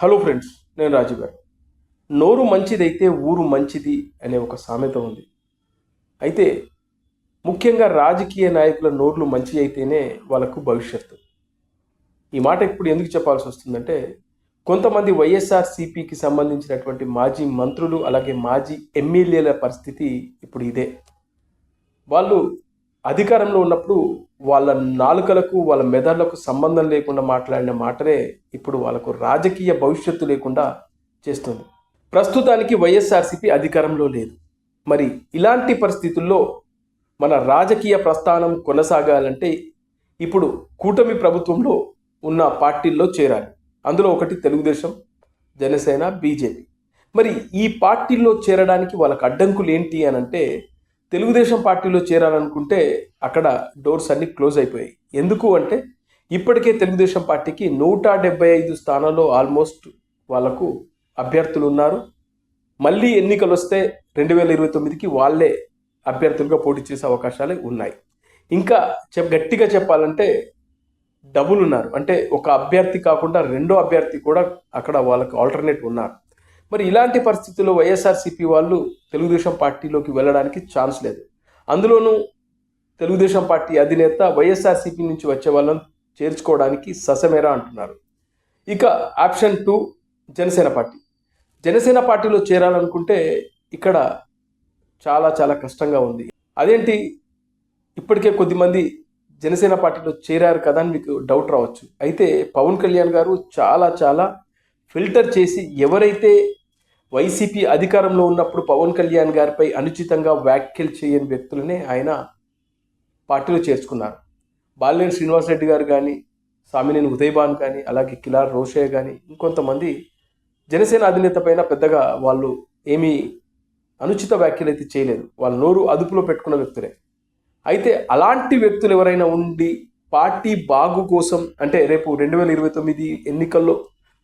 Hello friends నేను రాజు గారు. నోరు మంచిదైతే ఊరు మంచిది అనే ఒక సామెత ఉంది. అయితే ముఖ్యంగా రాజకీయ నాయకుల నోర్లు మంచి అయితేనే వాళ్ళకు భవిష్యత్తు. ఈ మాట ఇప్పుడు ఎందుకు చెప్పాల్సి వస్తుందంటే కొంతమంది వైఎస్ఆర్ సిపికి సంబంధించినటువంటి మాజీ మంత్రులు అలాగే మాజీ ఎమ్మెల్యేల పరిస్థితి ఇప్పుడు ఇదే. వాళ్ళు అధికారంలో ఉన్నప్పుడు వాళ్ళ నాలుకలకు వాళ్ళ మెదళ్ళకు సంబంధం లేకుండా మాట్లాడిన మాటలే ఇప్పుడు వాళ్ళకు రాజకీయ భవిష్యత్తు లేకుండా చేస్తుంది. ప్రస్తుతానికి వైఎస్ఆర్సీపీ అధికారంలో లేదు. మరి ఇలాంటి పరిస్థితుల్లో మన రాజకీయ ప్రస్థానం కొనసాగాలంటే ఇప్పుడు కూటమి ప్రభుత్వంలో ఉన్న పార్టీల్లో చేరాలి. అందులో ఒకటి తెలుగుదేశం జనసేన బీజేపీ. మరి ఈ పార్టీల్లో చేరడానికి వాళ్ళకి అడ్డంకులు ఏంటి అని అంటే తెలుగుదేశం పార్టీలో చేరాలనుకుంటే అక్కడ డోర్స్ అన్ని క్లోజ్ అయిపోయాయి. ఎందుకు అంటే ఇప్పటికే తెలుగుదేశం పార్టీకి నూట డెబ్బై ఐదు స్థానాల్లో ఆల్మోస్ట్ వాళ్ళకు అభ్యర్థులు ఉన్నారు. మళ్ళీ ఎన్నికలు వస్తే రెండు వేల ఇరవై తొమ్మిదికి వాళ్ళే అభ్యర్థులుగా పోటీ చేసే అవకాశాలు ఉన్నాయి. ఇంకా చెప్ గట్టిగా చెప్పాలంటే డబుల్ ఉన్నారు. అంటే ఒక అభ్యర్థి కాకుండా రెండో అభ్యర్థి కూడా అక్కడ వాళ్ళకి ఆల్టర్నేట్ ఉన్నారు. మరి ఇలాంటి పరిస్థితుల్లో వైఎస్ఆర్సీపీ వాళ్ళు తెలుగుదేశం పార్టీలోకి వెళ్ళడానికి ఛాన్స్ లేదు. అందులోనూ తెలుగుదేశం పార్టీ అధినేత వైఎస్ఆర్సీపీ నుంచి వచ్చే వాళ్ళని చేర్చుకోవడానికి ససమేరా అంటున్నారు. ఇక option two Janasena party. Janasena పార్టీలో చేరాలనుకుంటే ఇక్కడ చాలా చాలా కష్టంగా ఉంది. అదేంటి? ఇప్పటికే కొద్దిమంది జనసేన పార్టీలో చేరారు కదా అని మీకు డౌట్ రావచ్చు. అయితే పవన్ కళ్యాణ్ గారు చాలా చాలా ఫిల్టర్ చేసి ఎవరైతే వైసీపీ అధికారంలో ఉన్నప్పుడు పవన్ కళ్యాణ్ గారిపై అనుచితంగా వ్యాఖ్యలు చేయని వ్యక్తులనే ఆయన పార్టీలో చేర్చుకున్నారు. బాలినేని శ్రీనివాసరెడ్డి గారు కానీ సామినేని ఉదయభాన్ కానీ అలాగే కిలార్ రోషయ్య కానీ ఇంకొంతమంది జనసేన అధినేత పైన పెద్దగా వాళ్ళు ఏమీ అనుచిత వ్యాఖ్యలు అయితే చేయలేదు. వాళ్ళ నోరు అదుపులో పెట్టుకున్న వ్యక్తులే. అయితే అలాంటి వ్యక్తులు ఎవరైనా ఉండి పార్టీ బాగు కోసం అంటే రేపు రెండు వేల ఇరవై తొమ్మిది ఎన్నికల్లో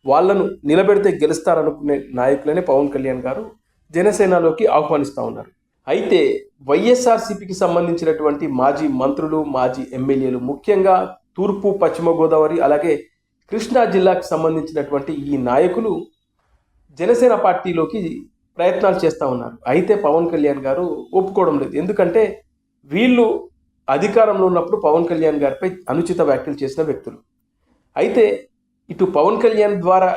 వాళ్ళను నిలబెడితే గెలుస్తారనుకునే నాయకులనే పవన్ కళ్యాణ్ గారు జనసేనలోకి ఆహ్వానిస్తూ ఉన్నారు. అయితే వైఎస్ఆర్సీపీకి సంబంధించినటువంటి మాజీ మంత్రులు మాజీ ఎమ్మెల్యేలు ముఖ్యంగా తూర్పు పశ్చిమ గోదావరి అలాగే కృష్ణా జిల్లాకు సంబంధించినటువంటి ఈ నాయకులు జనసేన పార్టీలోకి ప్రయత్నాలు చేస్తూ ఉన్నారు. అయితే పవన్ కళ్యాణ్ గారు ఒప్పుకోవడం లేదు. ఎందుకంటే వీళ్ళు అధికారంలో ఉన్నప్పుడు పవన్ కళ్యాణ్ గారిపై అనుచిత వ్యాఖ్యలు చేసిన వ్యక్తులు. అయితే ఇటు పవన్ కళ్యాణ్ ద్వారా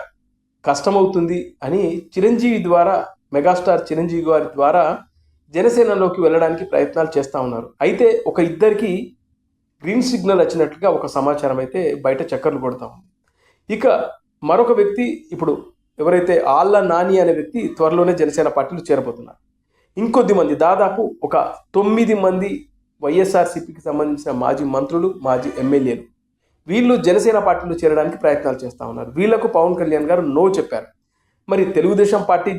కష్టమవుతుంది అని చిరంజీవి ద్వారా మెగాస్టార్ చిరంజీవి గారి ద్వారా జనసేనలోకి వెళ్ళడానికి ప్రయత్నాలు చేస్తూ ఉన్నారు. అయితే ఒక ఇద్దరికి గ్రీన్ సిగ్నల్ వచ్చినట్లుగా ఒక సమాచారం అయితే బయట చక్కర్లు కొడతా ఉంది. ఇక మరొక వ్యక్తి ఇప్పుడు ఎవరైతే ఆళ్ళ నాని అనే వ్యక్తి త్వరలోనే జనసేన పార్టీలో చేరబోతున్నారు. ఇంకొద్ది మంది దాదాపు ఒక తొమ్మిది మంది వైఎస్ఆర్సీపీకి సంబంధించిన మాజీ మంత్రులు మాజీ ఎమ్మెల్యేలు. వీళ్ళు జనసేన పార్టీలో చేరడానికి ప్రయత్నాలు చేస్తూ ఉన్నారు. వీళ్ళకు పవన్ కళ్యాణ్ గారు నో చెప్పారు. మరి తెలుగుదేశం పార్టీ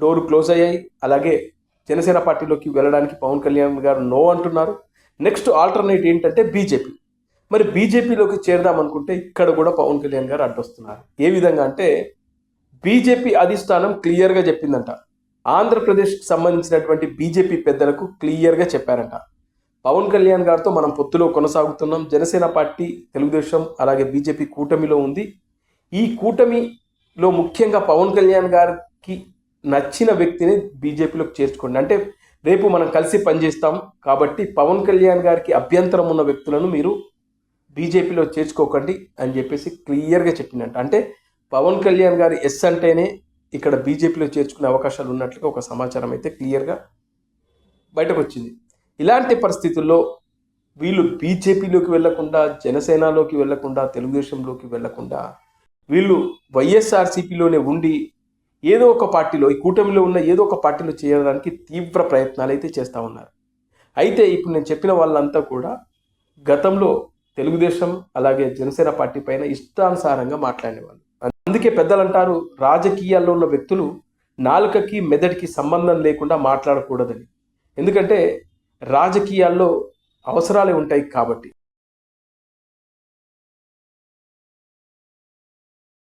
డోర్ క్లోజ్ అయ్యాయి. అలాగే జనసేన పార్టీలోకి వెళ్ళడానికి పవన్ కళ్యాణ్ గారు నో అంటున్నారు. నెక్స్ట్ ఆల్టర్నేట్ ఏంటంటే బీజేపీ. మరి బీజేపీలోకి చేరదాం అనుకుంటే ఇక్కడ కూడా పవన్ కళ్యాణ్ గారు అడ్డొస్తున్నారు. ఏ విధంగా అంటే బీజేపీ అధిష్టానం క్లియర్గా చెప్పిందంట. ఆంధ్రప్రదేశ్కి సంబంధించినటువంటి బీజేపీ పెద్దలకు క్లియర్గా చెప్పారంట. పవన్ కళ్యాణ్ గారితో మనం పొత్తులో కొనసాగుతున్నాం. జనసేన పార్టీ తెలుగుదేశం అలాగే బీజేపీ కూటమిలో ఉంది. ఈ కూటమిలో ముఖ్యంగా పవన్ కళ్యాణ్ గారికి నచ్చిన వ్యక్తిని బీజేపీలోకి చేర్చుకోండి. అంటే రేపు మనం కలిసి పనిచేస్తాం కాబట్టి పవన్ కళ్యాణ్ గారికి అభ్యంతరం ఉన్న వ్యక్తులను మీరు బీజేపీలో చేర్చుకోకండి అని చెప్పేసి క్లియర్గా చెప్పిందంట. అంటే పవన్ కళ్యాణ్ గారి ఎస్ అంటేనే ఇక్కడ బీజేపీలో చేర్చుకునే అవకాశాలు ఉన్నట్లుగా ఒక సమాచారం అయితే క్లియర్గా బయటకు వచ్చింది. ఇలాంటి పరిస్థితుల్లో వీళ్ళు బీజేపీలోకి వెళ్ళకుండా జనసేనలోకి వెళ్ళకుండా తెలుగుదేశంలోకి వెళ్ళకుండా వీళ్ళు వైఎస్ఆర్సీపీలోనే ఉండి ఏదో ఒక పార్టీలో ఈ కూటమిలో ఉన్న ఏదో ఒక పార్టీలో చేయడానికి తీవ్ర ప్రయత్నాలు అయితే చేస్తూ ఉన్నారు. అయితే ఇప్పుడు నేను చెప్పిన వాళ్ళంతా కూడా గతంలో తెలుగుదేశం అలాగే జనసేన పార్టీ పైన ఇష్టానుసారంగా మాట్లాడేవాళ్ళు. అందుకే పెద్దలు అంటారు రాజకీయాల్లో ఉన్న వ్యక్తులు నాలుకకి మెదడికి సంబంధం లేకుండా మాట్లాడకూడదని. ఎందుకంటే రాజకీయాల్లో అవసరాలే ఉంటాయి కాబట్టి.